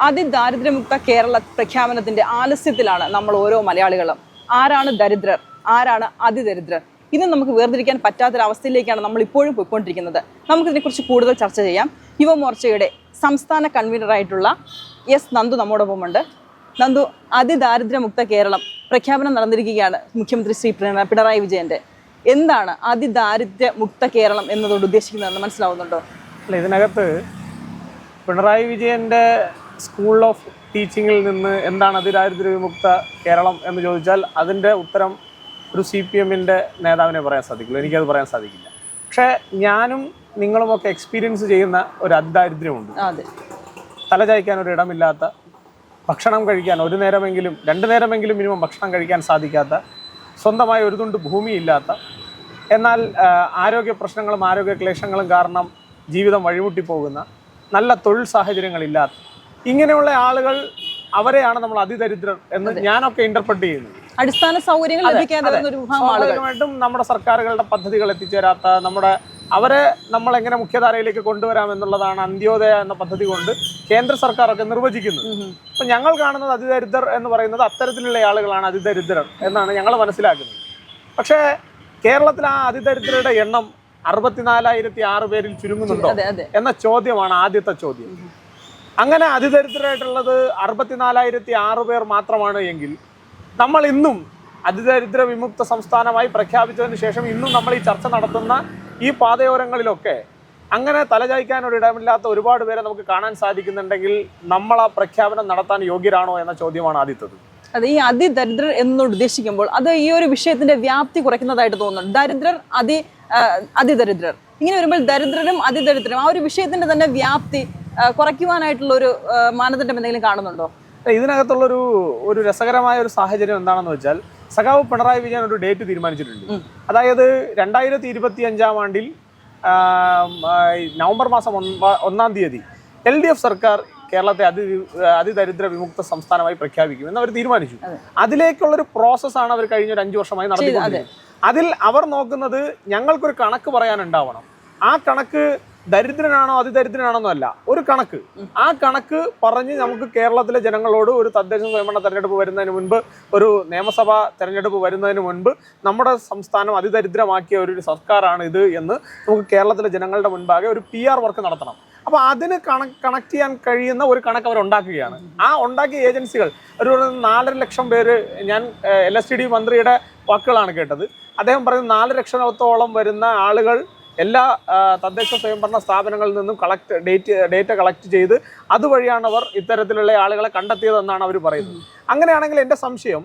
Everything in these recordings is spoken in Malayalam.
അതിദാരിദ്ര്യമുക്ത കേരള പ്രഖ്യാപനത്തിന്റെ ആലസ്യത്തിലാണ് നമ്മൾ ഓരോ മലയാളികളും. ആരാണ് ദരിദ്രർ? ആരാണ് അതിദരിദ്രർ? ഇന്ന് നമുക്ക് വേർതിരിക്കാൻ പറ്റാത്തൊരവസ്ഥയിലേക്കാണ് നമ്മൾ ഇപ്പോഴും പോയിക്കൊണ്ടിരിക്കുന്നത്. നമുക്കിതിനെക്കുറിച്ച് കൂടുതൽ ചർച്ച ചെയ്യാം. യുവമോർച്ചയുടെ സംസ്ഥാന കൺവീനറായിട്ടുള്ള എസ് നന്ദു നമ്മോടൊപ്പമുണ്ട്. നന്ദു അതിദാരിദ്ര്യമുക്ത കേരളം പ്രഖ്യാപനം നടന്നിരിക്കുകയാണ് മുഖ്യമന്ത്രി ശ്രീ പിണറായി വിജയന്റെ. എന്താണ് അതിദാരിദ്ര്യമുക്ത കേരളം എന്നതോട് ഉദ്ദേശിക്കുന്നതെന്ന് മനസ്സിലാവുന്നുണ്ടോ? അല്ല ഇതിനകത്ത് പിണറായി വിജയന്റെ സ്കൂൾ ഓഫ് ടീച്ചിങ്ങിൽ നിന്ന് എന്താണ് അതിദാരിദ്ര്യ വിമുക്ത കേരളം എന്ന് ചോദിച്ചാൽ അതിന്റെ ഉത്തരം ഒരു സി പി എമ്മിന്റെ നേതാവിനെ പറയാൻ സാധിക്കുള്ളൂ എനിക്കത് പറയാൻ സാധിക്കില്ല. പക്ഷേ ഞാനും നിങ്ങളുമൊക്കെ എക്സ്പീരിയൻസ് ചെയ്യുന്ന ഒരു അതിദാരിദ്ര്യമുണ്ട്. അതെ. തലചായ്ക്കാൻ ഒരു ഇടമില്ലാത്ത ഭക്ഷണം കഴിക്കാൻ ഒരു നേരമെങ്കിലും രണ്ട് നേരമെങ്കിലും മിനിമം ഭക്ഷണം കഴിക്കാൻ സാധിക്കാത്ത സ്വന്തമായി ഒരു തുണ്ട് ഭൂമിയില്ലാത്ത എന്നാൽ ആരോഗ്യ പ്രശ്നങ്ങളും ആരോഗ്യ ക്ലേശങ്ങളും കാരണം ജീവിതം വഴിമുട്ടി പോകുന്ന നല്ല തൊഴിൽ സാഹചര്യങ്ങളില്ലാത്ത ഇങ്ങനെയുള്ള ആളുകൾ അവരെയാണ് നമ്മൾ അതിദരിദ്രർ എന്ന് ഞാനൊക്കെ ഇന്റർപ്രറ്റ് ചെയ്യുന്നത് അടിസ്ഥാന സൗകര്യങ്ങൾ സ്വാഭാവികമായിട്ടും നമ്മുടെ സർക്കാരുകളുടെ പദ്ധതികൾ എത്തിച്ചേരാത്ത നമ്മുടെ അവരെ നമ്മൾ എങ്ങനെ മുഖ്യധാരയിലേക്ക് കൊണ്ടുവരാം എന്നുള്ളതാണ് അന്ത്യോദയ എന്ന പദ്ധതി കൊണ്ട് കേന്ദ്ര സർക്കാരൊക്കെ നിർവചിക്കുന്നത്. അപ്പൊ ഞങ്ങൾ കാണുന്നത് അതിദരിദ്രർ എന്ന് പറയുന്നത് അത്തരത്തിലുള്ള ആളുകളാണ് അതിദരിദ്രർ എന്നാണ് ഞങ്ങൾ മനസ്സിലാക്കുന്നത്. പക്ഷേ കേരളത്തിൽ ആ അതിദരിദ്രരുടെ എണ്ണം അറുപത്തിനാലായിരത്തി ആറ് പേരിൽ ചുരുങ്ങുന്നുണ്ടോ എന്ന ചോദ്യമാണ് ആദ്യത്തെ ചോദ്യം. അങ്ങനെ അതിദരിദ്രരായിട്ടുള്ളത് അറുപത്തിനാലായിരത്തി ആറ് പേർ മാത്രമാണ് എങ്കിൽ നമ്മൾ ഇന്നും അതിദരിദ്ര വിമുക്ത സംസ്ഥാനമായി പ്രഖ്യാപിച്ചതിന് ശേഷം ഇന്നും നമ്മൾ ഈ ചർച്ച നടത്തുന്ന ഈ പാതയോരങ്ങളിലൊക്കെ അങ്ങനെ തലചായ്ക്കാൻ ഇടമില്ലാത്ത ഒരുപാട് പേരെ നമുക്ക് കാണാൻ സാധിക്കുന്നുണ്ടെങ്കിൽ നമ്മൾ ആ പ്രഖ്യാപനം നടത്താൻ യോഗ്യരാണോ എന്ന ചോദ്യമാണ് ആദ്യത്തത്. അതെ ഈ അതിദരിദ്രർ എന്നോട് ഉദ്ദേശിക്കുമ്പോൾ അത് ഈ ഒരു വിഷയത്തിന്റെ വ്യാപ്തി കുറയ്ക്കുന്നതായിട്ട് തോന്നുന്നു ദരിദ്രർ അതി അതിദരിദ്രർ. ഇങ്ങനെ വരുമ്പോൾ ദരിദ്രരും അതിദരിദ്രരും ആ ഒരു വിഷയത്തിന്റെ തന്നെ വ്യാപ്തി കുറയ്ക്കുവാനായിട്ടുള്ള ഒരു മാനദണ്ഡം എന്തെങ്കിലും കാണുന്നുണ്ടോ? ഇതിനകത്തുള്ളൊരു ഒരു ഒരു രസകരമായ ഒരു സാഹചര്യം എന്താണെന്ന് വെച്ചാൽ സഖാവ് പിണറായി വിജയൻ ഒരു ഡേറ്റ് തീരുമാനിച്ചിട്ടുണ്ട്. അതായത് രണ്ടായിരത്തി ഇരുപത്തി അഞ്ചാം ആണ്ടിൽ നവംബർ മാസം ഒന്നാം തീയതി എൽ ഡി എഫ് സർക്കാർ കേരളത്തെ അതി അതിദരിദ്ര വിമുക്ത സംസ്ഥാനമായി പ്രഖ്യാപിക്കും എന്ന് അവർ തീരുമാനിച്ചു അതിലേക്കുള്ളൊരു പ്രോസസ്സാണ് അവർ കഴിഞ്ഞ ഒരു അഞ്ചു വർഷമായി നടത്തിയത് അതിൽ അവർ നോക്കുന്നത് ഞങ്ങൾക്കൊരു കണക്ക് പറയാനുണ്ടാവണം. ആ കണക്ക് ദരിദ്രനാണോ അതിദരിദ്രനാണോ അല്ല. ഒരു കണക്ക്. ആ കണക്ക് പറഞ്ഞ് നമുക്ക് കേരളത്തിലെ ജനങ്ങളോട് ഒരു തദ്ദേശ സ്വയംഭരണ തെരഞ്ഞെടുപ്പ് വരുന്നതിന് മുൻപ് ഒരു നിയമസഭാ തെരഞ്ഞെടുപ്പ് വരുന്നതിന് മുൻപ് നമ്മുടെ സംസ്ഥാനം അതിദരിദ്രമാക്കിയ ഒരു സർക്കാരാണ് ഇത് എന്ന് നമുക്ക് കേരളത്തിലെ ജനങ്ങളുടെ മുൻപാകെ ഒരു പി ആർ വർക്ക് നടത്തണം. അപ്പോൾ അതിന് കണക്ട് ചെയ്യാൻ കഴിയുന്ന ഒരു കണക്ക് അവർ ഉണ്ടാക്കുകയാണ്. ആ ഉണ്ടാക്കിയ ഏജൻസികൾ ഒരു നാലര ലക്ഷം പേര് ഞാൻ എൽ എസ് ഡി മന്ത്രിയുടെ വാക്കുകളാണ് കേട്ടത്. അദ്ദേഹം പറയുന്നത് നാല് ലക്ഷത്തോളം വരുന്ന ആളുകൾ എല്ലാ തദ്ദേശ സ്വയംഭരണ സ്ഥാപനങ്ങളിൽ നിന്നും കളക്ട് ഡേറ്റ് ഡേറ്റ കളക്ട് ചെയ്ത് അതുവഴിയാണ് അവർ ഇത്തരത്തിലുള്ള ആളുകളെ കണ്ടെത്തിയതെന്നാണ് അവർ പറയുന്നത്. അങ്ങനെയാണെങ്കിൽ എന്റെ സംശയം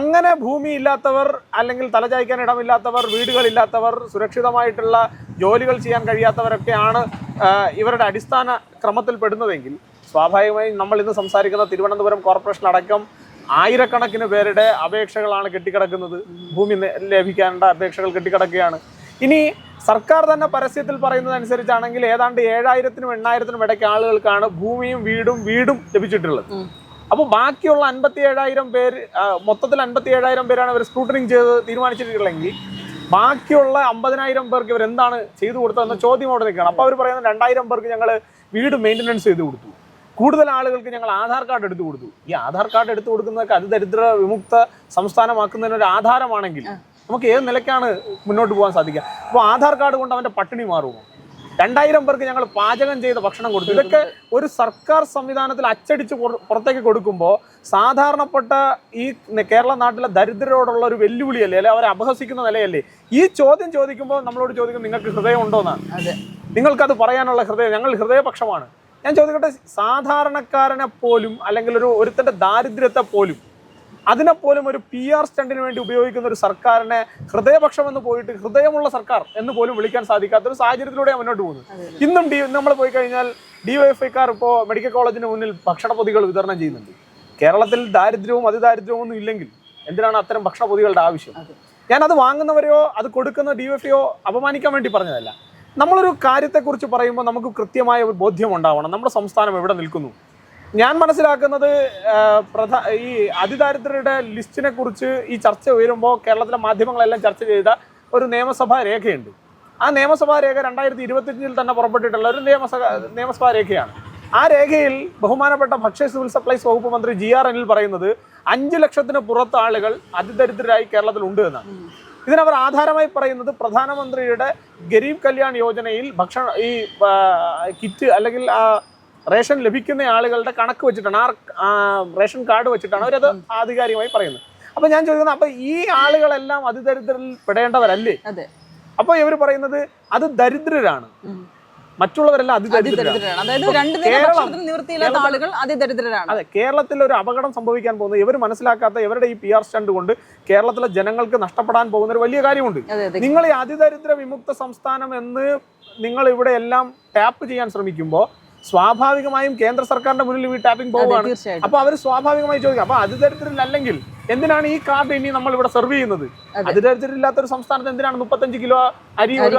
അങ്ങനെ ഭൂമി ഇല്ലാത്തവർ അല്ലെങ്കിൽ തലചായ്ക്കാൻ ഇടമില്ലാത്തവർ വീടുകളില്ലാത്തവർ സുരക്ഷിതമായിട്ടുള്ള ജോലികൾ ചെയ്യാൻ കഴിയാത്തവരൊക്കെയാണ് ഇവരുടെ അടിസ്ഥാന ക്രമത്തിൽ പെടുന്നതെങ്കിൽ സ്വാഭാവികമായും നമ്മൾ ഇന്ന് സംസാരിക്കുന്ന തിരുവനന്തപുരം കോർപ്പറേഷൻ അടക്കം ആയിരക്കണക്കിന് പേരുടെ അപേക്ഷകളാണ് കെട്ടിക്കിടക്കുന്നത്. ഭൂമി ലഭിക്കേണ്ട അപേക്ഷകൾ കെട്ടിക്കിടക്കുകയാണ്. ഇനി സർക്കാർ തന്നെ പരസ്യത്തിൽ പറയുന്നത് അനുസരിച്ചാണെങ്കിൽ ഏതാണ്ട് ഏഴായിരത്തിനും എണ്ണായിരത്തിനും ഇടയ്ക്ക് ആളുകൾക്കാണ് ഭൂമിയും വീടും വീടും ലഭിച്ചിട്ടുള്ളത്. അപ്പോൾ ബാക്കിയുള്ള അൻപത്തി ഏഴായിരം പേര് മൊത്തത്തിൽ അൻപത്തി ഏഴായിരം പേരാണ് ഇവർ സ്ക്രൂട്ടനിങ് ചെയ്ത് തീരുമാനിച്ചിട്ടുള്ളെങ്കിൽ ബാക്കിയുള്ള അമ്പതിനായിരം പേർക്ക് ഇവർ എന്താണ് ചെയ്തു കൊടുത്തതെന്ന ചോദ്യം അവിടെ നിൽക്കുകയാണ്. അപ്പോൾ അവർ പറയുന്നത് രണ്ടായിരം പേർക്ക് ഞങ്ങൾ വീട് മെയിന്റനൻസ് ചെയ്ത് കൊടുത്തു. കൂടുതൽ ആളുകൾക്ക് ഞങ്ങൾ ആധാർ കാർഡ് എടുത്തു കൊടുത്തു. ഈ ആധാർ കാർഡ് എടുത്തു കൊടുക്കുന്നതൊക്കെ അതിദരിദ്ര വിമുക്ത സംസ്ഥാനമാക്കുന്നതിനൊരു ആധാരമാണെങ്കിൽ നമുക്ക് ഏത് നിലയ്ക്കാണ് മുന്നോട്ട് പോകാൻ സാധിക്കുക? അപ്പോൾ ആധാർ കാർഡ് കൊണ്ട് അവന്റെ പട്ടിണി മാറുമോ? രണ്ടായിരം പേർക്ക് ഞങ്ങൾ പാചകം ചെയ്ത ഭക്ഷണം കൊടുത്തു. ഇതൊക്കെ ഒരു സർക്കാർ സംവിധാനത്തിൽ അച്ചടിച്ച് പുറത്തേക്ക് കൊടുക്കുമ്പോൾ സാധാരണപ്പെട്ട ഈ കേരള നാട്ടിലെ ദരിദ്രരോടുള്ള ഒരു വെല്ലുവിളിയല്ലേ? അല്ലെ അവരെ അപഹസിക്കുന്ന നിലയല്ലേ? ഈ ചോദ്യം ചോദിക്കുമ്പോൾ നമ്മളോട് ചോദിക്കും നിങ്ങൾക്ക് ഹൃദയം ഉണ്ടോന്നാണ് അതെ. നിങ്ങൾക്കത് പറയാനുള്ള ഹൃദയം ഞങ്ങൾ ഹൃദയപക്ഷമാണ്. ഞാൻ ചോദിക്കട്ടെ സാധാരണക്കാരനെ പോലും അല്ലെങ്കിൽ ഒരു ഒരുത്തന്റെ ദാരിദ്ര്യത്തെ പോലും അതിനെപ്പോലും ഒരു പി ആർ സ്റ്റണ്ടിന് വേണ്ടി ഉപയോഗിക്കുന്ന ഒരു സർക്കാരിനെ ഹൃദയപക്ഷം എന്ന് പോയിട്ട് ഹൃദയമുള്ള സർക്കാർ എന്ന് പോലും വിളിക്കാൻ സാധിക്കാത്ത ഒരു സാഹചര്യത്തിലൂടെ മുന്നോട്ട് പോകുന്നത്. ഇന്നും ഡി നമ്മൾ പോയി കഴിഞ്ഞാൽ ഡിവൈഎഫ്ഐക്കാർ ഇപ്പോൾ മെഡിക്കൽ കോളേജിന് മുന്നിൽ ഭക്ഷണ പൊതികൾ വിതരണം ചെയ്യുന്നുണ്ട്. കേരളത്തിൽ ദാരിദ്ര്യവും അതിദാരിദ്ര്യവും ഒന്നും ഇല്ലെങ്കിൽ എന്തിനാണ് അത്തരം ഭക്ഷണപ്പൊതികളുടെ ആവശ്യം? ഞാൻ അത് വാങ്ങുന്നവരെയോ അത് കൊടുക്കുന്ന ഡിവൈഎഫ്ഐയോ അപമാനിക്കാൻ വേണ്ടി പറഞ്ഞതല്ല. നമ്മളൊരു കാര്യത്തെക്കുറിച്ച് പറയുമ്പോൾ നമുക്ക് കൃത്യമായ ഒരു ബോധ്യം ഉണ്ടാവണം. നമ്മുടെ സംസ്ഥാനം എവിടെ നിൽക്കുന്നു? ഞാൻ മനസ്സിലാക്കുന്നത് പ്രധാ ഈ അതിദാരിദ്ര്യരുടെ ലിസ്റ്റിനെ കുറിച്ച് ഈ ചർച്ച ഉയരുമ്പോൾ കേരളത്തിലെ മാധ്യമങ്ങളെല്ലാം ചർച്ച ചെയ്ത ഒരു നിയമസഭാ രേഖയുണ്ട്. ആ നിയമസഭാ രേഖ രണ്ടായിരത്തി ഇരുപത്തിയഞ്ചിൽ തന്നെ പുറപ്പെട്ടിട്ടുള്ള ഒരു നിയമസഭ നിയമസഭാ രേഖയാണ്. ആ രേഖയിൽ ബഹുമാനപ്പെട്ട ഭക്ഷ്യ സിവിൽ സപ്ലൈസ് വകുപ്പ് മന്ത്രി ജി ആർ അനിൽ പറയുന്നത് അഞ്ച് ലക്ഷത്തിന് പുറത്ത് ആളുകൾ അതിദരിദ്രരായി കേരളത്തിൽ ഉണ്ട് എന്നാണ്. ഇതിനവർ ആധാരമായി പറയുന്നത് പ്രധാനമന്ത്രിയുടെ ഗരീബ് കല്യാൺ യോജനയിൽ ഭക്ഷണ ഈ കിറ്റ് അല്ലെങ്കിൽ ആ റേഷൻ ലഭിക്കുന്ന ആളുകളുടെ കണക്ക് വെച്ചിട്ടാണ് ആ റേഷൻ കാർഡ് വെച്ചിട്ടാണ് അവരത് ആധികാരികമായി പറയുന്നത്. അപ്പൊ ഞാൻ ചോദിക്കുന്നത് അപ്പൊ ഈ ആളുകളെല്ലാം അതിദരിദ്രരിൽ പെടേണ്ടവരല്ലേ? അപ്പൊ ഇവർ പറയുന്നത് അത് ദരിദ്രരാണ്. മറ്റുള്ളവരെല്ലാം അതിദരിദ്രരാണ്. അതെ കേരളത്തിൽ ഒരു അപകടം സംഭവിക്കാൻ പോകുന്നത് ഇവർ മനസ്സിലാക്കാത്ത ഇവരുടെ ഈ പി ആർ സ്റ്റണ്ട് കൊണ്ട് കേരളത്തിലെ ജനങ്ങൾക്ക് നഷ്ടപ്പെടാൻ പോകുന്ന ഒരു വലിയ കാര്യമുണ്ട്. നിങ്ങൾ ഈ അതിദരിദ്ര വിമുക്ത സംസ്ഥാനം എന്ന് നിങ്ങൾ ഇവിടെ എല്ലാം ടാപ്പ് ചെയ്യാൻ ശ്രമിക്കുമ്പോൾ സ്വാഭാവികമായും കേന്ദ്ര സർക്കാരിന്റെ മുന്നിൽ ഈ ടാപ്പിംഗ് അതെ പോവുകയാണ്. അപ്പൊ അവർ സ്വാഭാവികമായി ചോദിക്കും അപ്പൊ അതിദരിദ്രരില്ലെങ്കിൽ എന്തിനാണ് ഈ കാർഡ് ഇനി നമ്മൾ ഇവിടെ സെർവ് ചെയ്യുന്നത്? അത്. തരത്തിലില്ലാത്ത ഒരു സംസ്ഥാനത്ത് എന്തിനാണ് മുപ്പത്തഞ്ച് കിലോ അരി ഒരു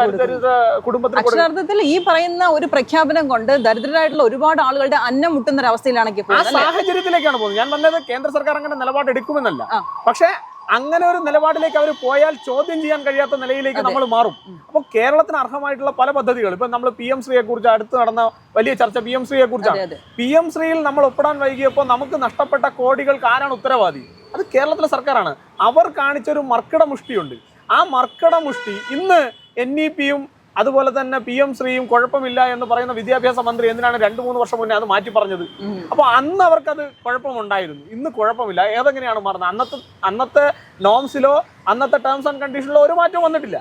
കുടുംബത്തിന് അക്ഷരാർത്ഥത്തിൽ ഈ പറയുന്ന ഒരു പ്രഖ്യാപനം കൊണ്ട് ദരിദ്രരായിട്ടുള്ള ഒരുപാട് ആളുകളുടെ അന്നം മുട്ടുന്ന ഒരു അവസ്ഥയിലാണ് ആ സാഹചര്യത്തിലേക്കാണ് പോകുന്നത്. ഞാൻ പറഞ്ഞത് കേന്ദ്ര സർക്കാർ അങ്ങനെ നിലപാട് എടുക്കുമെന്നല്ല പക്ഷേ അങ്ങനെ ഒരു നിലപാടിലേക്ക് അവർ പോയാൽ ചോദ്യം ചെയ്യാൻ കഴിയാത്ത നിലയിലേക്ക് നമ്മൾ മാറും. അപ്പൊ അപ്പോൾ കേരളത്തിന് അർഹമായിട്ടുള്ള പല പദ്ധതികൾ ഇപ്പൊ നമ്മൾ പി എം ശ്രീയെ കുറിച്ച് അടുത്ത് നടന്ന വലിയ ചർച്ച പി എം ശ്രീയെ കുറിച്ചാണ് പി എം ശ്രീയിൽ നമ്മൾ ഒപ്പിടാൻ വൈകിയപ്പോൾ നമുക്ക് നഷ്ടപ്പെട്ട കോടികൾക്ക് ആരാണ് ഉത്തരവാദി? അത് കേരളത്തിലെ സർക്കാരാണ്. അവർ കാണിച്ചൊരു മർക്കട മുഷ്ടിയുണ്ട്. ആ മർക്കട മുഷ്ടി ഇന്ന് എൻ ഇ പിയും അതുപോലെ തന്നെ പി എം ശ്രീയും കുഴപ്പമില്ല എന്ന് പറയുന്ന വിദ്യാഭ്യാസ മന്ത്രി എന്തിനാണ് രണ്ടു മൂന്ന് വർഷം മുന്നേ അത് മാറ്റി പറഞ്ഞത്? അപ്പൊ അപ്പോൾ അന്ന് അവർക്കത് കുഴപ്പമുണ്ടായിരുന്നു. ഇന്ന് കുഴപ്പമില്ല. ഏതെങ്ങനെയാണ് മാറുന്നത്? അന്നത്തെ അന്നത്തെ നോംസിലോ അന്നത്തെ ടേംസ് ആൻഡ് കണ്ടീഷനിലോ ഒരു മാറ്റവും വന്നിട്ടില്ല.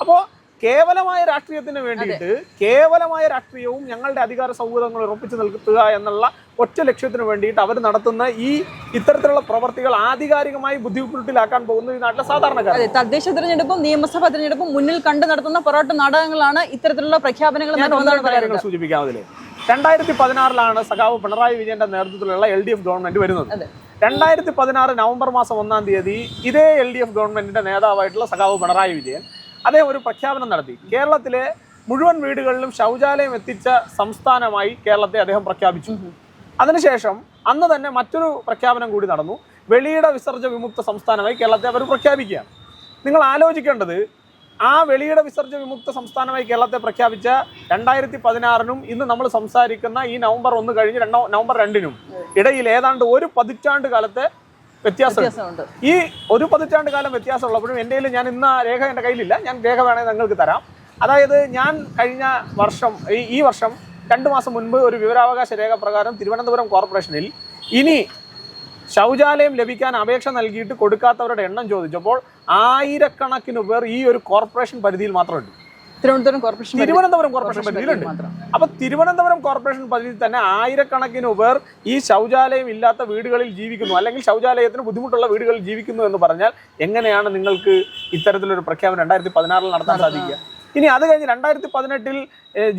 അപ്പോൾ കേവലമായ രാഷ്ട്രീയത്തിന് വേണ്ടിയിട്ട് കേവലമായ രാഷ്ട്രീയവും ഞങ്ങളുടെ അധികാര സൗഹൃദങ്ങൾ ഉറപ്പിച്ചു നിൽക്കുക എന്നുള്ള ഒറ്റ ലക്ഷ്യത്തിന് വേണ്ടിയിട്ട് അവർ നടത്തുന്ന ഈ ഇത്തരത്തിലുള്ള പ്രവർത്തികൾ ആധികാരികമായി ബുദ്ധിമുട്ടിലാക്കാൻ പോകുന്ന ഈ നാട്ടിലെ സാധാരണക്കാർ തദ്ദേശ തിരഞ്ഞെടുപ്പും നിയമസഭാ തിരഞ്ഞെടുപ്പും മുന്നിൽ കണ്ടു നടത്തുന്ന പൊറോട്ട നാടകങ്ങളാണ് ഇത്തരത്തിലുള്ള പ്രഖ്യാപനങ്ങൾ കാര്യങ്ങൾ സൂചിപ്പിക്കാം അതിൽ രണ്ടായിരത്തി പതിനാറിലാണ് സഖാവ് പിണറായി വിജയന്റെ നേതൃത്വത്തിലുള്ള എൽ ഡി എഫ് ഗവൺമെന്റ് വരുന്നത്. രണ്ടായിരത്തി പതിനാറ് നവംബർ മാസം ഒന്നാം തീയതി ഇതേ എൽ ഡി എഫ് ഗവൺമെന്റിന്റെ നേതാവായിട്ടുള്ള സഖാവ് പിണറായി വിജയൻ അദ്ദേഹം ഒരു പ്രഖ്യാപനം നടത്തി. കേരളത്തിലെ മുഴുവൻ വീടുകളിലും ശൗചാലയം എത്തിച്ച സംസ്ഥാനമായി കേരളത്തെ അദ്ദേഹം പ്രഖ്യാപിച്ചു. അതിനുശേഷം അന്ന് തന്നെ മറ്റൊരു പ്രഖ്യാപനം കൂടി നടന്നു. വെളിയിട വിസർജ വിമുക്ത സംസ്ഥാനമായി കേരളത്തെ അവർ പ്രഖ്യാപിക്കുകയാണ്. നിങ്ങൾ ആലോചിക്കേണ്ടത് ആ വെളിയിട വിസർജ വിമുക്ത സംസ്ഥാനമായി കേരളത്തെ പ്രഖ്യാപിച്ച രണ്ടായിരത്തി പതിനാറിനും ഇന്ന് നമ്മൾ സംസാരിക്കുന്ന ഈ നവംബർ ഒന്ന് കഴിഞ്ഞ് രണ്ടോ നവംബർ രണ്ടിനും ഇടയിൽ ഏതാണ്ട് ഒരു പതിറ്റാണ്ട് കാലത്തെ വ്യത്യാസമുണ്ട്. ഈ ഒരു പതിറ്റാണ്ട് കാലം വ്യത്യാസമുള്ളപ്പോഴും എന്റെ ഞാൻ ഇന്ന് ആ രേഖ എന്റെ കയ്യിലില്ല. ഞാൻ രേഖ വേണമെങ്കിൽ നിങ്ങൾക്ക് തരാം. അതായത് ഞാൻ കഴിഞ്ഞ വർഷം ഈ ഈ വർഷം രണ്ട് മാസം മുൻപ് ഒരു വിവരാവകാശ രേഖ പ്രകാരം തിരുവനന്തപുരം കോർപ്പറേഷനിൽ ഇനി ശൗചാലയം ലഭിക്കാൻ അപേക്ഷ നൽകിയിട്ട് കൊടുക്കാത്തവരുടെ എണ്ണം ചോദിച്ചപ്പോൾ ആയിരക്കണക്കിന് പേർ ഈ ഒരു കോർപ്പറേഷൻ പരിധിയിൽ മാത്രമുണ്ട്. തിരുവനന്തപുരം കോർപ്പറേഷൻ തിരുവനന്തപുരം കോർപ്പറേഷൻ പരിധിയിലുണ്ട് അപ്പൊ തിരുവനന്തപുരം കോർപ്പറേഷൻ പരിധിയിൽ തന്നെ ആയിരക്കണക്കിന് പേർ ഈ ശൗചാലയം ഇല്ലാത്ത വീടുകളിൽ ജീവിക്കുന്നു. അല്ലെങ്കിൽ ശൗചാലയത്തിന് ബുദ്ധിമുട്ടുള്ള വീടുകളിൽ ജീവിക്കുന്നു എന്ന് പറഞ്ഞാൽ എങ്ങനെയാണ് നിങ്ങൾക്ക് ഇത്തരത്തിലൊരു പ്രഖ്യാപനം രണ്ടായിരത്തി പതിനാറിൽ നടത്താൻ സാധിക്കുക? ഇനി അത് കഴിഞ്ഞ് രണ്ടായിരത്തി പതിനെട്ടിൽ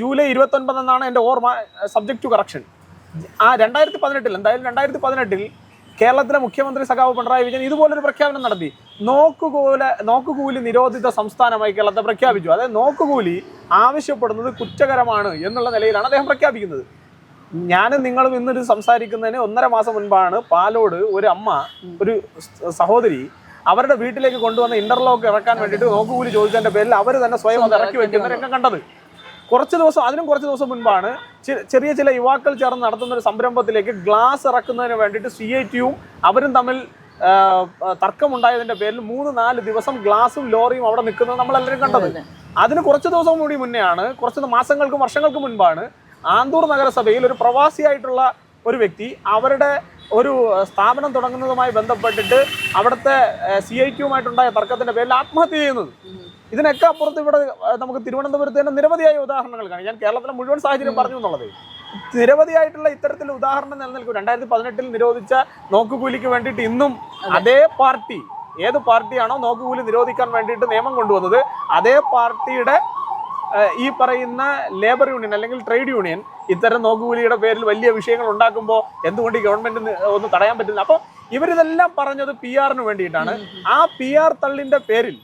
ജൂലൈ ഇരുപത്തൊൻപത് എന്നാണ് എന്റെ ഓർമ്മ സബ്ജക്ട് ടു കറക്ഷൻ ആ രണ്ടായിരത്തി പതിനെട്ടിൽ എന്തായാലും രണ്ടായിരത്തി പതിനെട്ടിൽ കേരളത്തിലെ മുഖ്യമന്ത്രി സഖാവ് പിണറായി വിജയൻ ഇതുപോലൊരു പ്രഖ്യാപനം നടത്തി. നോക്കുകൂല നോക്കുകൂലി നിരോധിത സംസ്ഥാനമായി കേരളത്തെ പ്രഖ്യാപിച്ചു. അതായത് നോക്കുകൂലി ആവശ്യപ്പെടുന്നത് കുറ്റകരമാണ് എന്നുള്ള നിലയിലാണ് അദ്ദേഹം പ്രഖ്യാപിക്കുന്നത്. ഞാനും നിങ്ങളും ഇന്നൊരു സംസാരിക്കുന്നതിന് ഒന്നര മാസം മുൻപാണ് പാലോട് ഒരു അമ്മ ഒരു സഹോദരി അവരുടെ വീട്ടിലേക്ക് കൊണ്ടുവന്ന ഇന്റർലോക്ക് ഇറക്കാൻ വേണ്ടിയിട്ട് നോക്കുകൂലി ചോദിച്ചതിന്റെ പേരിൽ അവർ തന്നെ സ്വയം അത് ഇറക്കി വെക്കുന്ന രംഗം കണ്ടത്. കുറച്ച് ദിവസം അതിനും കുറച്ച് ദിവസം മുൻപാണ് ചെറിയ ചില യുവാക്കൾ ചേർന്ന് നടത്തുന്ന ഒരു സംരംഭത്തിലേക്ക് ഗ്ലാസ് ഇറക്കുന്നതിന് വേണ്ടിയിട്ട് സി ഐ ടിയും അവരും തമ്മിൽ തർക്കമുണ്ടായതിന്റെ പേരിൽ മൂന്ന് നാല് ദിവസം ഗ്ലാസും ലോറിയും അവിടെ നിൽക്കുന്നത് നമ്മളെല്ലാവരും കണ്ടത്. അതെ. അതിന് കുറച്ച് ദിവസം കൂടി മുന്നെയാണ് കുറച്ച് മാസങ്ങൾക്കും വർഷങ്ങൾക്കും മുൻപാണ് ആന്തൂർ നഗരസഭയിൽ ഒരു പ്രവാസിയായിട്ടുള്ള ഒരു വ്യക്തി അവരുടെ ഒരു സ്ഥാപനം തുടങ്ങുന്നതുമായി ബന്ധപ്പെട്ടിട്ട് അവിടുത്തെ സി ഐ ടിയുമായിട്ടുണ്ടായ തർക്കത്തിന്റെ പേരിൽ ആത്മഹത്യ ചെയ്യുന്നത്. ഇതിനൊക്കെ അപ്പുറത്ത് ഇവിടെ നമുക്ക് തിരുവനന്തപുരത്ത് തന്നെ നിരവധിയായ ഉദാഹരണങ്ങൾ കാണാം. ഞാൻ കേരളത്തിലെ മുഴുവൻ സാഹചര്യം പറഞ്ഞു എന്നുള്ളത്. നിരവധിയായിട്ടുള്ള ഇത്തരത്തിൽ ഉദാഹരണം നിലനിൽക്കും. രണ്ടായിരത്തി പതിനെട്ടിൽ നിരോധിച്ച നോക്കുകൂലിക്ക് വേണ്ടിയിട്ട് ഇന്നും അതേ. പാർട്ടി ഏത് പാർട്ടിയാണോ നോക്കുകൂലി നിരോധിക്കാൻ വേണ്ടിയിട്ട് നിയമം കൊണ്ടുവന്നത് അതേ പാർട്ടിയുടെ ഈ പറയുന്ന ലേബർ യൂണിയൻ അല്ലെങ്കിൽ ട്രേഡ് യൂണിയൻ ഇത്തരം നോക്കുകൂലിയുടെ പേരിൽ വലിയ വിഷയങ്ങൾ ഉണ്ടാക്കുമ്പോൾ എന്തുകൊണ്ട് ഈ ഗവൺമെന്റിന് ഒന്ന് തടയാൻ പറ്റില്ല? അപ്പോൾ ഇവരിതെല്ലാം പറഞ്ഞത് പി ആറിന് വേണ്ടിയിട്ടാണ്. ആ പി ആർ തള്ളിന്റെ പേരിൽ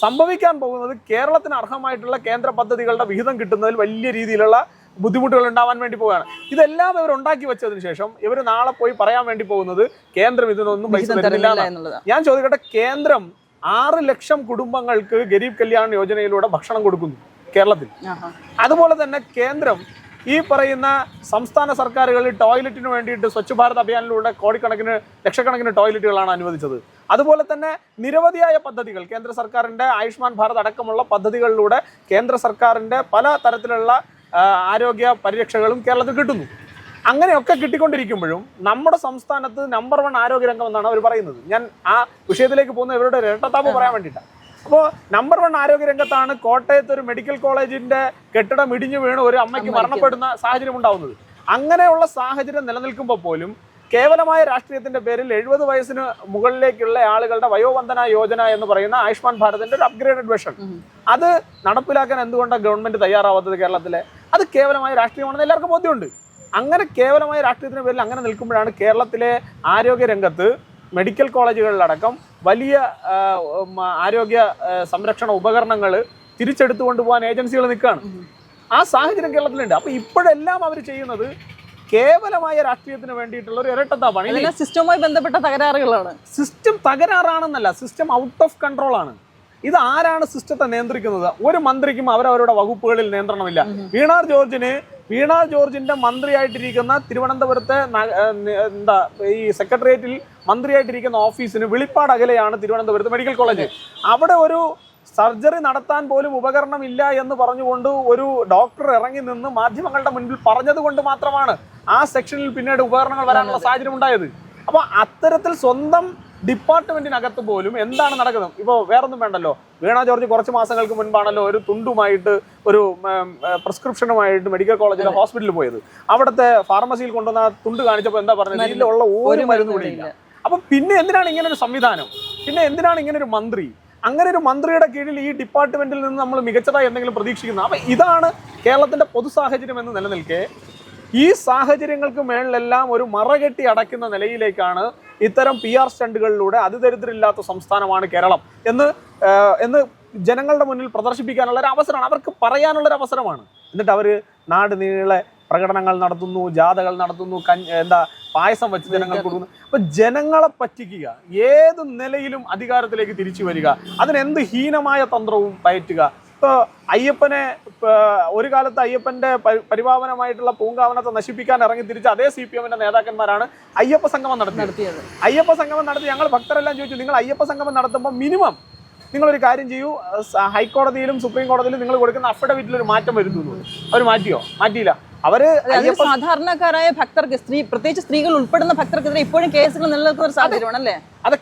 സംഭവിക്കാൻ പോകുന്നത് കേരളത്തിന് അർഹമായിട്ടുള്ള കേന്ദ്ര പദ്ധതികളുടെ വിഹിതം കിട്ടുന്നതിൽ വലിയ രീതിയിലുള്ള ബുദ്ധിമുട്ടുകൾ ഉണ്ടാവാൻ വേണ്ടി പോവുകയാണ്. ഇതെല്ലാം ഇവർ ഉണ്ടാക്കി വെച്ചതിന് ശേഷം ഇവർ നാളെ പോയി പറയാൻ വേണ്ടി പോകുന്നത് കേന്ദ്രം ഇതിനൊന്നും പൈസ തരുന്നില്ല ഞാൻ ചോദിക്കട്ടെ കേന്ദ്രം ആറ് ലക്ഷം കുടുംബങ്ങൾക്ക് ഗരീബ് കല്യാൺ യോജനയിലൂടെ ഭക്ഷണം കൊടുക്കുന്നു കേരളത്തിൽ. അതുപോലെ തന്നെ കേന്ദ്രം ഈ പറയുന്ന സംസ്ഥാന സർക്കാരുകളിൽ ടോയ്ലറ്റിന് വേണ്ടിയിട്ട് സ്വച്ഛ് ഭാരത് അഭിയാനിലൂടെ കോടിക്കണക്കിന് ലക്ഷക്കണക്കിന് ടോയ്ലറ്റുകളാണ് അനുവദിച്ചത്. അതുപോലെ തന്നെ നിരവധിയായ പദ്ധതികൾ കേന്ദ്ര സർക്കാരിന്റെ ആയുഷ്മാൻ ഭാരത് അടക്കമുള്ള പദ്ധതികളിലൂടെ കേന്ദ്ര സർക്കാരിന്റെ പല തരത്തിലുള്ള ആരോഗ്യ പരിരക്ഷകളും കേരളത്തിൽ കിട്ടുന്നു. അങ്ങനെയൊക്കെ കിട്ടിക്കൊണ്ടിരിക്കുമ്പോഴും നമ്മുടെ സംസ്ഥാനത്ത് നമ്പർ വൺ ആരോഗ്യരംഗം എന്നാണ് അവർ പറയുന്നത്. ഞാൻ ആ വിഷയത്തിലേക്ക് പോകുന്ന ഇവരുടെ ഇരട്ടത്താപ്പ് പറയാൻ വേണ്ടിയിട്ടാണ്. അപ്പോൾ നമ്പർ വൺ ആരോഗ്യരംഗത്താണ് കോട്ടയത്ത് ഒരു മെഡിക്കൽ കോളേജിന്റെ കെട്ടിടം ഇടിഞ്ഞു വീണ് ഒരു അമ്മയ്ക്ക് അമ്മയ്ക്ക്. മരണപ്പെടുന്ന സാഹചര്യം ഉണ്ടാവുന്നത്. അങ്ങനെയുള്ള സാഹചര്യം നിലനിൽക്കുമ്പോൾ പോലും കേവലമായ രാഷ്ട്രീയത്തിന്റെ പേരിൽ എഴുപത് വയസ്സിന് മുകളിലേക്കുള്ള ആളുകളുടെ വയോവന്ദന യോജന എന്ന് പറയുന്ന ആയുഷ്മാൻ ഭാരതിന്റെ ഒരു അപ്ഗ്രേഡഡ് വെർഷൻ അത് നടപ്പിലാക്കാൻ എന്തുകൊണ്ടാണ് ഗവൺമെന്റ് തയ്യാറാവാത്തത് കേരളത്തിലെ? അത് കേവലമായ രാഷ്ട്രീയമാണെന്ന് എല്ലാവർക്കും ബോധ്യമുണ്ട്. അങ്ങനെ കേവലമായ രാഷ്ട്രീയത്തിന്റെ പേരിൽ അങ്ങനെ നിൽക്കുമ്പോഴാണ് കേരളത്തിലെ ആരോഗ്യ രംഗത്ത് മെഡിക്കൽ കോളേജുകളിലടക്കം വലിയ ആരോഗ്യ സംരക്ഷണ ഉപകരണങ്ങൾ തിരിച്ചെടുത്തു കൊണ്ടുപോകാൻ ഏജൻസികൾ നിൽക്കുകയാണ്. ആ സാഹചര്യം കേരളത്തിലുണ്ട്. അപ്പോൾ ഇപ്പോഴെല്ലാം അവർ ചെയ്യുന്നത് കേവലമായ രാഷ്ട്രീയത്തിന് വേണ്ടിയിട്ടുള്ള ഒരു ഇരട്ടത്താപ്പാണ് സിസ്റ്റവുമായി ബന്ധപ്പെട്ട തകരാറുകളാണ്. സിസ്റ്റം തകരാറാണെന്നല്ല സിസ്റ്റം ഔട്ട് ഓഫ് കൺട്രോൾ ആണ്. ഇത് ആരാണ് സിസ്റ്റത്തെ നിയന്ത്രിക്കുന്നത്? ഒരു മന്ത്രിക്കും അവരവരുടെ വകുപ്പുകളിൽ നിയന്ത്രണമില്ല. വീണാർ ജോർജിന് വീണാർ ജോർജിന്റെ മന്ത്രിയായിട്ടിരിക്കുന്ന തിരുവനന്തപുരത്തെ എന്താ ഈ സെക്രട്ടേറിയറ്റിൽ മന്ത്രിയായിട്ടിരിക്കുന്ന ഓഫീസിന് വെളിപ്പാട് അകലെയാണ് തിരുവനന്തപുരത്ത് മെഡിക്കൽ കോളേജ് അവിടെ ഒരു സർജറി നടത്താൻ പോലും ഉപകരണമില്ല എന്ന് പറഞ്ഞുകൊണ്ട് ഒരു ഡോക്ടർ ഇറങ്ങി നിന്ന് മാധ്യമങ്ങളുടെ മുൻപിൽ പറഞ്ഞത് കൊണ്ട് മാത്രമാണ് ആ സെക്ഷനിൽ പിന്നീട് ഉപകരണങ്ങൾ വരാനുള്ള സാഹചര്യം ഉണ്ടായത് അപ്പൊ അത്തരത്തിൽ സ്വന്തം ഡിപ്പാർട്ട്മെന്റിനകത്ത് പോലും എന്താണ് നടക്കുന്നത്? ഇപ്പോൾ വേറൊന്നും വേണ്ടല്ലോ. വീണ ജോർജ് കുറച്ച് മാസങ്ങൾക്ക് മുൻപാണല്ലോ ഒരു തുണ്ടുമായിട്ട് ഒരു പ്രിസ്ക്രിപ്ഷനുമായിട്ട് മെഡിക്കൽ കോളേജിലെ ഹോസ്പിറ്റലിൽ പോയത്. അവിടുത്തെ ഫാർമസിയിൽ കൊണ്ടുവന്ന തുണ്ട് കാണിച്ചപ്പോൾ എന്താ പറഞ്ഞത്. ഇതിലുള്ള ഒരു മരുന്ന് കൂടി ഇല്ല. അപ്പൊ പിന്നെ എന്തിനാണ് ഇങ്ങനെ ഒരു സംവിധാനം? പിന്നെ എന്തിനാണ് ഇങ്ങനെ ഒരു മന്ത്രി? അങ്ങനെ ഒരു മന്ത്രിയുടെ കീഴിൽ ഈ ഡിപ്പാർട്ട്മെന്റിൽ നിന്ന് നമ്മൾ മികച്ചതായി എന്തെങ്കിലും പ്രതീക്ഷിക്കുന്നത് അപ്പൊ ഇതാണ് കേരളത്തിന്റെ പൊതു സാഹചര്യം എന്ന് നിലനിൽക്കെ. ഈ സാഹചര്യങ്ങൾക്ക് മേളിലെല്ലാം ഒരു മറകെട്ടി അടയ്ക്കുന്ന നിലയിലേക്കാണ് ഇത്തരം പി ആർ സ്റ്റണ്ടുകളിലൂടെ അതിദരിദ്രമില്ലാത്ത സംസ്ഥാനമാണ് കേരളം എന്ന് എന്ന് ജനങ്ങളുടെ മുന്നിൽ പ്രദർശിപ്പിക്കാനുള്ള ഒരു അവസരമാണ്. അവർക്ക് പറയാനുള്ള ഒരു അവസരമാണ്. എന്നിട്ട് അവർ നാട് നീളെ പ്രകടനങ്ങൾ നടത്തുന്നു ജാഥകൾ നടത്തുന്നു എന്താ പായസം വെച്ച് ജനങ്ങൾ കൊടുക്കുന്നു. അപ്പൊ ജനങ്ങളെ പറ്റിക്കുക ഏത് നിലയിലും അധികാരത്തിലേക്ക് തിരിച്ചു വരിക അതിനെന്ത് ഹീനമായ തന്ത്രവും പയറ്റുക. ഇപ്പൊ അയ്യപ്പനെ ഒരു കാലത്ത് അയ്യപ്പന്റെ പരി- പരിപാവനമായിട്ടുള്ള പൂങ്കാവനത്തെ നശിപ്പിക്കാൻ ഇറങ്ങി തിരിച്ച അതേ സി പി എമ്മിന്റെ നേതാക്കന്മാരാണ് അയ്യപ്പ സംഗമം നടത്തിയത്. അയ്യപ്പ സംഗമം നടത്തി ഞങ്ങൾ ഭക്തരെല്ലാം ചോദിച്ചു നിങ്ങൾ അയ്യപ്പ സംഗമം നടത്തുമ്പോൾ മിനിമം നിങ്ങളൊരു കാര്യം ചെയ്യൂ ഹൈക്കോടതിയിലും സുപ്രീം കോടതിയിലും നിങ്ങൾ കൊടുക്കുന്ന അഫിഡവിറ്റിൽ ഒരു മാറ്റം വരുത്തുന്നു. അവർ മാറ്റിയോ? മാറ്റിയില്ല. അവർ സാധാരണക്കാരായ ഭക്തർക്ക് സ്ത്രീ പ്രത്യേകിച്ച് സ്ത്രീകൾ ഉൾപ്പെടുന്ന ഭക്തർക്കെതിരെ ഇപ്പോഴും കേസുകൾ നിലനിൽക്കുന്ന ഒരു സാഹചര്യമാണ് അല്ലേ അത്.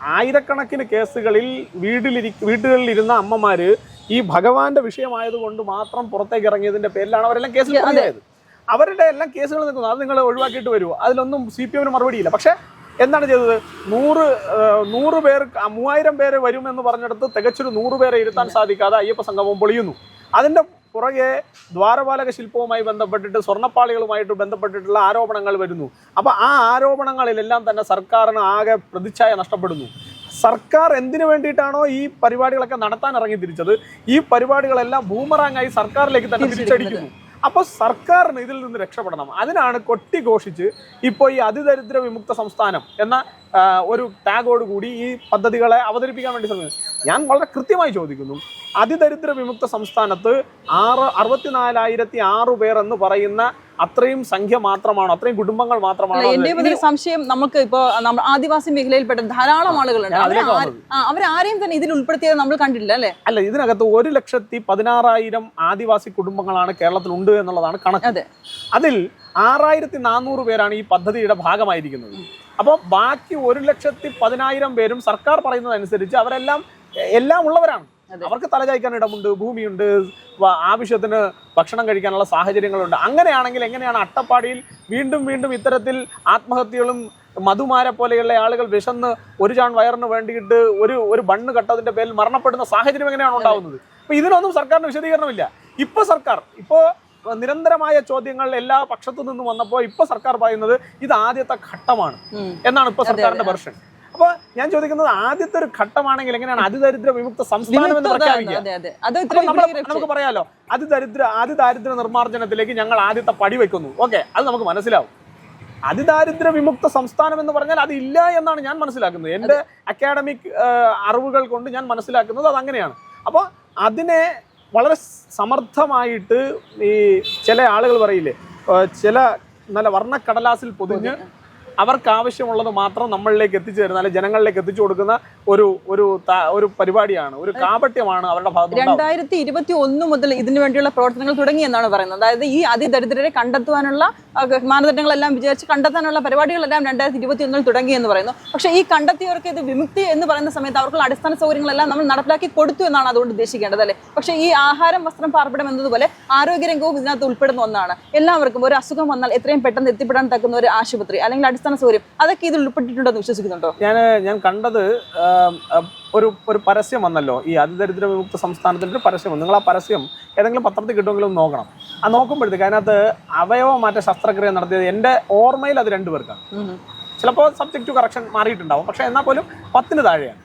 ആയിരക്കണക്കിന് കേസുകളിൽ വീട്ടിലിരി വീടുകളിൽ ഇരുന്ന അമ്മമാര് ഈ ഭഗവാന്റെ വിഷയമായതുകൊണ്ട് മാത്രം പുറത്തേക്ക് ഇറങ്ങിയതിന്റെ പേരിലാണ് അവരെല്ലാം കേസിൽ. പ്രതിയായത് അവരുടെ എല്ലാം കേസുകൾ നിൽക്കുന്നു അത് നിങ്ങൾ ഒഴിവാക്കിയിട്ട് വരുമോ അതിലൊന്നും സി പി എമ്മിന് മറുപടിയില്ല പക്ഷേ എന്താണ് ചെയ്തത്? നൂറ് നൂറ് പേർ മൂവായിരം പേര് വരുമെന്ന് പറഞ്ഞെടുത്ത് തികച്ചൊരു നൂറ് പേരെ ഇരുത്താൻ സാധിക്കാതെ അയ്യപ്പ സംഗമം പൊളിയുന്നു. അതിന്റെ പുറകെ ദ്വാരപാലക ശില്പവുമായി ബന്ധപ്പെട്ടിട്ട് സ്വർണപ്പാളികളുമായിട്ട് ബന്ധപ്പെട്ടിട്ടുള്ള ആരോപണങ്ങൾ വരുന്നു. അപ്പോൾ ആ ആരോപണങ്ങളിലെല്ലാം തന്നെ സർക്കാരിന് ആകെ പ്രതിച്ഛായ നഷ്ടപ്പെടുന്നു. സർക്കാർ എന്തിനു വേണ്ടിയിട്ടാണോ ഈ പരിപാടികളൊക്കെ നടത്താൻ ഇറങ്ങി തിരിച്ചത് ഈ പരിപാടികളെല്ലാം ബൂമറാങ്ങായി സർക്കാരിലേക്ക് തന്നെ തിരിച്ചടിക്കുന്നു അപ്പോൾ സർക്കാരിന് ഇതിൽ നിന്ന് രക്ഷപ്പെടണം. അതിനാണ് കൊട്ടിഘോഷിച്ച് ഇപ്പോൾ ഈ അതിദരിദ്ര വിമുക്ത സംസ്ഥാനം എന്ന ഒരു ടാഗോട് കൂടി ഈ പദ്ധതികളെ അവതരിപ്പിക്കാൻ വേണ്ടി ശ്രമിക്കുന്നു ഞാൻ വളരെ കൃത്യമായി ചോദിക്കുന്നു. അതിദരിദ്ര വിമുക്ത സംസ്ഥാനത്ത് ആറ് അറുപത്തിനാലായിരത്തി ആറ് പേർ എന്ന് പറയുന്ന അത്രയും സംഖ്യ മാത്രമാണ് അത്രയും കുടുംബങ്ങൾ മാത്രമാണ് എന്റെ ഒരു സംശയം നമുക്ക് ഇപ്പോ ആദിവാസി മേഖലയിൽപ്പെട്ട ധാരാളം ആളുകളുണ്ട്. അവരാരെയും തന്നെ ഇതിൽ ഉൾപ്പെടുത്തിയത് നമ്മൾ കണ്ടില്ല അല്ലെ? അല്ല ഇതിനകത്ത് ഒരു ലക്ഷത്തി പതിനാറായിരം ആദിവാസി കുടുംബങ്ങളാണ് കേരളത്തിൽ ഉണ്ട് എന്നുള്ളതാണ് കണക്ക്. അതെ. അതിൽ ആറായിരത്തി നാനൂറ് പേരാണ് ഈ പദ്ധതിയുടെ ഭാഗമായിരിക്കുന്നത്. അപ്പോൾ ബാക്കി ഒരു ലക്ഷത്തി പതിനായിരം പേരും സർക്കാർ പറയുന്നതനുസരിച്ച് അവരെല്ലാം എല്ലാം ഉള്ളവരാണ്. അവർക്ക് തലചായ്ക്കാൻ ഇടമുണ്ട് ഭൂമിയുണ്ട് ആവശ്യത്തിന് ഭക്ഷണം കഴിക്കാനുള്ള സാഹചര്യങ്ങളുണ്ട്. അങ്ങനെയാണെങ്കിൽ എങ്ങനെയാണ് അട്ടപ്പാടിയിൽ വീണ്ടും വീണ്ടും ഇത്തരത്തിൽ ആത്മഹത്യകളും മധുമാരെ പോലെയുള്ള ആളുകൾ വിശന്ന് ഒരു ചാൺ വയറിന് വേണ്ടിയിട്ട് ഒരു ഒരു ബണ്ണ് കട്ടതിന്റെ പേരിൽ മരണപ്പെടുന്ന സാഹചര്യം എങ്ങനെയാണ് ഉണ്ടാവുന്നത്? അപ്പൊ ഇതിനൊന്നും സർക്കാരിന് വിശദീകരണമില്ല. ഇപ്പൊ സർക്കാർ ഇപ്പോ നിരന്തരമായ ചോദ്യങ്ങൾ എല്ലാ പക്ഷത്തു നിന്നും വന്നപ്പോൾ ഇപ്പൊ സർക്കാർ പറയുന്നത് ഇത് ആദ്യത്തെ ഘട്ടമാണ് എന്നാണ് ഇപ്പൊ സർക്കാരിന്റെ വെർഷൻ. അപ്പൊ ഞാൻ ചോദിക്കുന്നത് ആദ്യത്തെ ഒരു ഘട്ടമാണെങ്കിൽ എങ്ങനെയാണ് അതിദരിദ്ര വിമുക്ത സംസ്ഥാനം എന്ന് പ്രഖ്യാപിക്കുക? നമുക്ക് പറയാലോ. അതിദരിദ്ര അതിദാരിദ്ര്യ നിർമ്മാർജനത്തിലേക്ക് ഞങ്ങൾ ആദ്യത്തെ പടി വെക്കുന്നു ഓക്കെ അത് നമുക്ക് മനസ്സിലാവും. അതിദാരിദ്ര്യ വിമുക്ത സംസ്ഥാനം എന്ന് പറഞ്ഞാൽ അത് ഇല്ല എന്നാണ് ഞാൻ മനസ്സിലാക്കുന്നത്. എന്റെ അക്കാഡമിക് അറിവുകൾ കൊണ്ട് ഞാൻ മനസ്സിലാക്കുന്നത് അത് അങ്ങനെയാണ്. അപ്പോൾ അതിനെ വളരെ സമർത്ഥമായിട്ട് ഈ ചില ആളുകൾ പറയില്ലേ ചില നല്ല വർണക്കടലാസിൽ പൊതിഞ്ഞ്. അവർക്ക് ആവശ്യമുള്ളത് മാത്രം നമ്മളിലേക്ക് എത്തിച്ചു തരുന്ന അല്ലെങ്കിൽ ജനങ്ങളിലേക്ക് എത്തിച്ചു കൊടുക്കുന്ന ഒരു ഒരു ഒരു പരിപാടിയാണ് ഒരു കാപട്യമാണ് അവരുടെ ഭാഗത്ത് രണ്ടായിരത്തി ഇരുപത്തി ഒന്ന് മുതൽ ഇതിനു വേണ്ടിയുള്ള പ്രവർത്തനങ്ങൾ തുടങ്ങി എന്നാണ് പറയുന്നത്. അതായത് ഈ അതിദരിദ്രരെ കണ്ടെത്തുവാനുള്ള ആ, മാനദണ്ഡങ്ങളെല്ലാം വിചാരിച്ച് കണ്ടെത്താനുള്ള പരിപാടികളെല്ലാം രണ്ടായിരത്തി ഇരുപത്തി ഒന്നിൽ തുടങ്ങി എന്ന് പറയുന്നു. പക്ഷേ ഈ കണ്ടെത്തിയവർക്ക് ഇത് വിമുക്തി എന്ന് പറയുന്ന സമയത്ത് അവർക്കുള്ള അടിസ്ഥാന സൗകര്യങ്ങളെല്ലാം നമ്മൾ നടപ്പിലാക്കി കൊടുത്തു എന്നാണ് അതുകൊണ്ട് ഉദ്ദേശിക്കേണ്ടത് അല്ലേ? പക്ഷേ ഈ ആഹാരം വസ്ത്രം പാർപ്പിടം എന്നതുപോലെ ആരോഗ്യരംഗവും ഇതിനകത്ത് ഉൾപ്പെടുന്ന ഒന്നാണ്. എല്ലാവർക്കും ഒരു അസുഖം വന്നാൽ എത്രയും പെട്ടെന്ന് എത്തിപ്പെടാൻ തക്കുന്ന ഒരു ആശുപത്രി അല്ലെങ്കിൽ അടിസ്ഥാന സൗകര്യം. അതൊക്കെ ഇതിൽ ഉൾപ്പെട്ടിട്ടുണ്ടെന്ന് വിശ്വസിക്കുന്നുണ്ടോ? ഞാൻ ഞാൻ കണ്ടത് ഒരു ഒരു പരസ്യം വന്നല്ലോ. ഈ അതിദരിദ്ര വിമുക്ത സംസ്ഥാനത്തിന്റെ ഒരു പരസ്യം വന്നു. നിങ്ങൾ ആ പരസ്യം ഏതെങ്കിലും പത്രത്തിൽ കിട്ടുമെങ്കിലും നോക്കണം. ആ നോക്കുമ്പോഴത്തേക്ക് അതിനകത്ത് അവയവ മാറ്റ ശസ്ത്രക്രിയ നടത്തിയത് എന്റെ ഓർമ്മയിൽ അത് രണ്ടുപേർക്കാണ് ചിലപ്പോൾ സബ്ജക്റ്റ് ടു കറക്ഷൻ മാറിയിട്ടുണ്ടാവും. പക്ഷേ എന്നാൽ പോലും പത്തിന് താഴെയാണ്.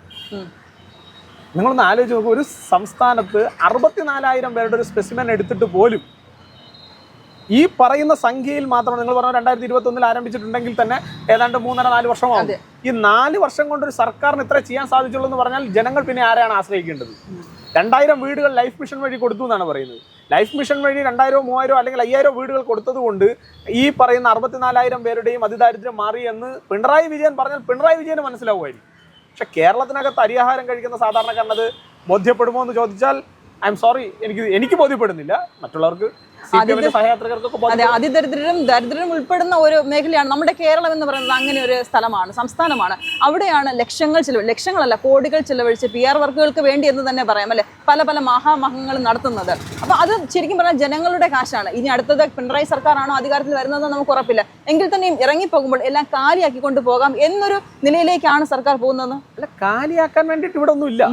നിങ്ങളൊന്ന് ആലോചിച്ച് നോക്കൂ ഒരു സംസ്ഥാനത്ത് അറുപത്തിനാലായിരം പേരുടെ ഒരു സ്പെസിമെൻ എടുത്തിട്ട് പോലും ഈ പറയുന്ന സംഖ്യയിൽ മാത്രം നിങ്ങൾ പറഞ്ഞ രണ്ടായിരത്തി ഇരുപത്തി ഒന്നിൽ ആരംഭിച്ചിട്ടുണ്ടെങ്കിൽ തന്നെ ഏതാണ്ട് മൂന്നര നാല് വർഷമാവും. ഈ നാല് വർഷം കൊണ്ട് ഒരു സർക്കാരിന് ഇത്ര ചെയ്യാൻ സാധിച്ചുള്ളൂ എന്ന് പറഞ്ഞാൽ ജനങ്ങൾ പിന്നെ ആരെയാണ് ആശ്രയിക്കേണ്ടത്? രണ്ടായിരം വീടുകൾ ലൈഫ് മിഷൻ വഴി കൊടുത്തു എന്നാണ് പറയുന്നത്. ലൈഫ് മിഷൻ വഴി രണ്ടായിരോ മൂവായിരോ അല്ലെങ്കിൽ അയ്യായിരോ വീടുകൾ കൊടുത്തതുകൊണ്ട് ഈ പറയുന്ന അറുപത്തിനാലായിരം പേരുടെയും അതിദാരിദ്ര്യം മാറി എന്ന് പിണറായി വിജയൻ പറഞ്ഞാൽ പിണറായി വിജയന് മനസ്സിലാവുമായിരിക്കും. പക്ഷെ കേരളത്തിനകത്ത് അരിയാഹാരം കഴിക്കുന്ന സാധാരണക്കാരനത് ബോധ്യപ്പെടുമോ എന്ന് ചോദിച്ചാൽ ഐ എം സോറി എനിക്ക് എനിക്ക് ബോധ്യപ്പെടുന്നില്ല. മറ്റുള്ളവർക്ക് അതെ അതിദരിദ്രരും ദരിദ്രരും ഉൾപ്പെടുന്ന ഒരു മേഖലയാണ്. നമ്മുടെ കേരളം എന്ന് പറയുന്നത് അങ്ങനെ ഒരു സ്ഥലമാണ് സംസ്ഥാനമാണ്. അവിടെയാണ് ലക്ഷങ്ങൾ ചിലവ് ലക്ഷങ്ങളല്ല കോടികൾ ചിലവഴിച്ച് പി ആർ വർക്കുകൾക്ക് വേണ്ടി എന്ന് തന്നെ പറയാം അല്ലെ? പല പല മഹാമഹങ്ങൾ നടത്തുന്നത്. അപ്പൊ അത് ശരിക്കും പറഞ്ഞാൽ ജനങ്ങളുടെ കാശാണ്. ഇനി അടുത്തത് പിണറായി സർക്കാരാണോ അധികാരത്തിൽ വരുന്നതെന്ന് നമുക്ക് ഉറപ്പില്ല. എങ്കിൽ തന്നെയും ഇറങ്ങിപ്പോകുമ്പോൾ എല്ലാം കാലിയാക്കിക്കൊണ്ട് കൊണ്ടുപോകാം എന്നൊരു നിലയിലേക്കാണ് സർക്കാർ പോകുന്നത്? അല്ല കാലിയാക്കാൻ വേണ്ടിയിട്ട് ഇവിടെ ഒന്നുമില്ല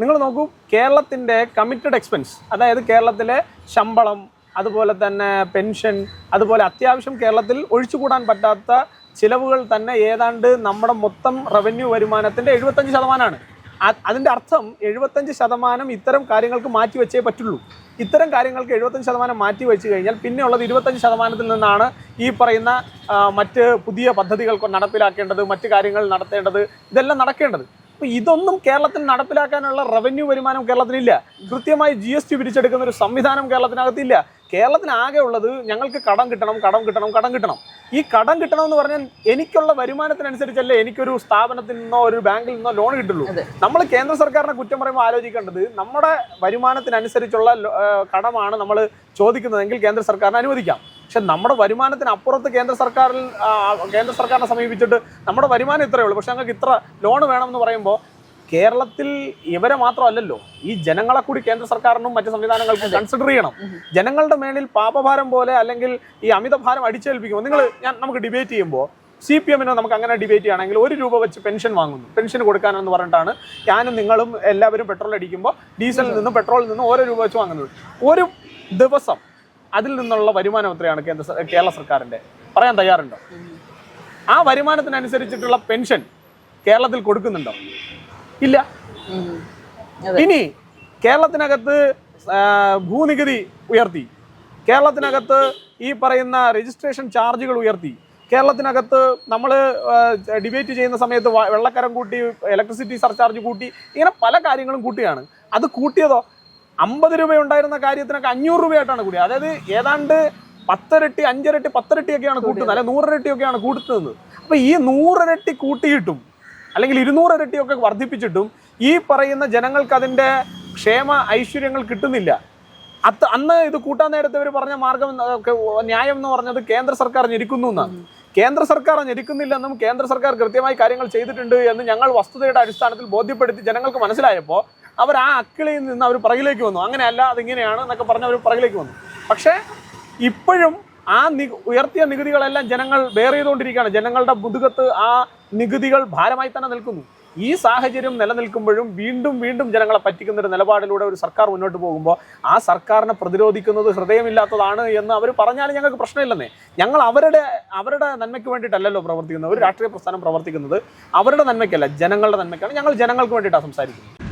നിങ്ങൾ നോക്കൂ കേരളത്തിന്റെ കമ്മിറ്റഡ് എക്സ്പെൻസ് അതായത് കേരളത്തിലെ ശമ്പളം അതുപോലെ തന്നെ പെൻഷൻ അതുപോലെ അത്യാവശ്യം കേരളത്തിൽ ഒഴിച്ചുകൂടാൻ പറ്റാത്ത ചിലവുകൾ തന്നെ ഏതാണ്ട് നമ്മുടെ മൊത്തം റവന്യൂ വരുമാനത്തിന്റെ എഴുപത്തഞ്ച് ശതമാനമാണ്. അതിന്റെ അർത്ഥം എഴുപത്തഞ്ച് ശതമാനം ഇത്തരം കാര്യങ്ങൾക്ക് മാറ്റി വെച്ചേ പറ്റുള്ളൂ. ഇത്തരം കാര്യങ്ങൾക്ക് എഴുപത്തഞ്ച് ശതമാനം മാറ്റി വെച്ച് കഴിഞ്ഞാൽ പിന്നെയുള്ളത് ഇരുപത്തഞ്ച് ശതമാനത്തിൽ നിന്നാണ് ഈ പറയുന്ന മറ്റ് പുതിയ പദ്ധതികൾ നടപ്പിലാക്കേണ്ടത് മറ്റ് കാര്യങ്ങൾ നടത്തേണ്ടത് ഇതെല്ലാം നടക്കേണ്ടത്. അപ്പോൾ ഇതൊന്നും കേരളത്തിൽ നടപ്പിലാക്കാനുള്ള റവന്യൂ വരുമാനം കേരളത്തിലില്ല കൃത്യമായി ജി എസ് ടി പിരിച്ചെടുക്കുന്ന ഒരു സംവിധാനം കേരളത്തിനകത്തില്ല. കേരളത്തിന് ആകെ ഉള്ളത് ഞങ്ങൾക്ക് കടം കിട്ടണം കടം കിട്ടണം കടം കിട്ടണം. ഈ കടം കിട്ടണം എന്ന് പറഞ്ഞാൽ എനിക്കുള്ള വരുമാനത്തിനനുസരിച്ചല്ലേ എനിക്കൊരു സ്ഥാപനത്തിൽ നിന്നോ ഒരു ബാങ്കിൽ നിന്നോ ലോൺ കിട്ടുള്ളൂ. നമ്മൾ കേന്ദ്ര സർക്കാരിനെ കുറ്റം പറയുമ്പോൾ ആലോചിക്കേണ്ടത് നമ്മുടെ വരുമാനത്തിനനുസരിച്ചുള്ള കടമാണ് നമ്മൾ ചോദിക്കുന്നതെങ്കിൽ കേന്ദ്ര സർക്കാരിനെ അനുവദിക്കാം. പക്ഷെ നമ്മുടെ വരുമാനത്തിന് അപ്പുറത്ത് കേന്ദ്ര സർക്കാരിൽ കേന്ദ്ര സർക്കാരിനെ സമീപിച്ചിട്ട് നമ്മുടെ വരുമാനം ഇത്രയേ ഉള്ളൂ. പക്ഷെ ഞങ്ങൾക്ക് ഇത്ര ലോൺ വേണമെന്ന് പറയുമ്പോൾ കേരളത്തിൽ ഇവരെ മാത്രമല്ലല്ലോ ഈ ജനങ്ങളെ കൂടി കേന്ദ്ര സർക്കാരിനും മറ്റു സംവിധാനങ്ങൾക്കും കൺസിഡർ ചെയ്യണം. ജനങ്ങളുടെ മേളിൽ പാപഭാരം പോലെ അല്ലെങ്കിൽ ഈ അമിതഭാരം അടിച്ചേൽപ്പിക്കുമ്പോൾ നിങ്ങൾ ഞാൻ നമുക്ക് ഡിബേറ്റ് ചെയ്യുമ്പോൾ സി പി എമ്മിനെ നമുക്ക് അങ്ങനെ ഡിബേറ്റ് ചെയ്യുകയാണെങ്കിൽ ഒരു രൂപ വെച്ച് പെൻഷൻ വാങ്ങുന്നു. പെൻഷൻ കൊടുക്കാനെന്ന് പറഞ്ഞിട്ടാണ് ഞാനും നിങ്ങളും എല്ലാവരും പെട്രോൾ അടിക്കുമ്പോൾ ഡീസലിൽ നിന്നും പെട്രോളിൽ നിന്നും ഓരോ രൂപ വെച്ച് വാങ്ങുന്നത്. ഒരു ദിവസം അതിൽ നിന്നുള്ള വരുമാനം എത്രയാണ് കേന്ദ്ര കേരള സർക്കാരിന്റെ? പറയാൻ തയ്യാറുണ്ടോ? ആ വരുമാനത്തിനനുസരിച്ചിട്ടുള്ള പെൻഷൻ കേരളത്തിൽ കൊടുക്കുന്നുണ്ടോ? ഇല്ല. ഇനി കേരളത്തിനകത്ത് ഭൂനികുതി ഉയർത്തി. കേരളത്തിനകത്ത് ഈ പറയുന്ന രജിസ്ട്രേഷൻ ചാർജുകൾ ഉയർത്തി. കേരളത്തിനകത്ത് നമ്മൾ ഡിബേറ്റ് ചെയ്യുന്ന സമയത്ത് വെള്ളക്കരം കൂട്ടി ഇലക്ട്രിസിറ്റി സർചാർജ് കൂട്ടി ഇങ്ങനെ പല കാര്യങ്ങളും കൂട്ടിയാണ് അത് കൂട്ടിയതോ? അമ്പത് രൂപ ഉണ്ടായിരുന്ന കാര്യത്തിനൊക്കെ അഞ്ഞൂറ് രൂപയായിട്ടാണ് കൂട്ടിയത് അതായത് ഏതാണ്ട് പത്തരട്ടി അഞ്ചരട്ടി പത്തരട്ടിയൊക്കെയാണ് കൂട്ടുന്നത്. അല്ലെ നൂറരട്ടിയൊക്കെയാണ് കൂട്ടുന്നത്. അപ്പോൾ ഈ നൂറരട്ടി കൂട്ടിയിട്ടും അല്ലെങ്കിൽ ഇരുന്നൂറ് ഇരട്ടിയൊക്കെ വർദ്ധിപ്പിച്ചിട്ടും ഈ പറയുന്ന ജനങ്ങൾക്ക് അതിന്റെ ക്ഷേമ ഐശ്വര്യങ്ങൾ കിട്ടുന്നില്ല. അത് അന്ന് ഇത് കൂട്ടാൻ നേരത്തെ ഇവർ പറഞ്ഞ മാർഗം ന്യായം എന്ന് പറഞ്ഞത് കേന്ദ്ര സർക്കാർ ഞെരുക്കുന്നു എന്നാണ്. കേന്ദ്ര സർക്കാർ ഞെരുക്കുന്നില്ലെന്നും കേന്ദ്ര സർക്കാർ കൃത്യമായി കാര്യങ്ങൾ ചെയ്തിട്ടുണ്ട് എന്ന് ഞങ്ങൾ വസ്തുതയുടെ അടിസ്ഥാനത്തിൽ ബോധ്യപ്പെടുത്തി ജനങ്ങൾക്ക് മനസ്സിലായപ്പോൾ അവർ ആ അക്കിളിയിൽ നിന്ന് അവർ പുറകിലേക്ക് വന്നു. അങ്ങനെയല്ല അതിങ്ങനെയാണ് എന്നൊക്കെ പറഞ്ഞ് അവർ പുറകിലേക്ക് വന്നു. പക്ഷേ ഇപ്പോഴും ആ നി ഉയർത്തിയ നികുതികളെല്ലാം ജനങ്ങൾ ബെയർ ചെയ്തുകൊണ്ടിരിക്കുകയാണ്. ജനങ്ങളുടെ മുതുകത്ത് ആ നികുതികൾ ഭാരമായി തന്നെ നിൽക്കുന്നു. ഈ സാഹചര്യം നിലനിൽക്കുമ്പോഴും വീണ്ടും വീണ്ടും ജനങ്ങളെ പറ്റിക്കുന്ന ഒരു നിലപാടിലൂടെ ഒരു സർക്കാർ മുന്നോട്ട് പോകുമ്പോൾ ആ സർക്കാരിനെ പ്രതിരോധിക്കുന്നത് ഹൃദയമില്ലാത്തതാണ് എന്ന് അവർ പറഞ്ഞാൽ ഞങ്ങൾക്ക് പ്രശ്നമില്ലെന്നേ. ഞങ്ങൾ അവരുടെ അവരുടെ നന്മയ്ക്ക് വേണ്ടിയിട്ടല്ലല്ലോ പ്രവർത്തിക്കുന്നത്. ഒരു രാഷ്ട്രീയ പ്രസ്ഥാനം പ്രവർത്തിക്കുന്നത് അവരുടെ നന്മയ്ക്കല്ല ജനങ്ങളുടെ നന്മയ്ക്കാണ്. ഞങ്ങൾ ജനങ്ങൾക്ക് വേണ്ടിയിട്ടാണ് സംസാരിക്കുന്നത്.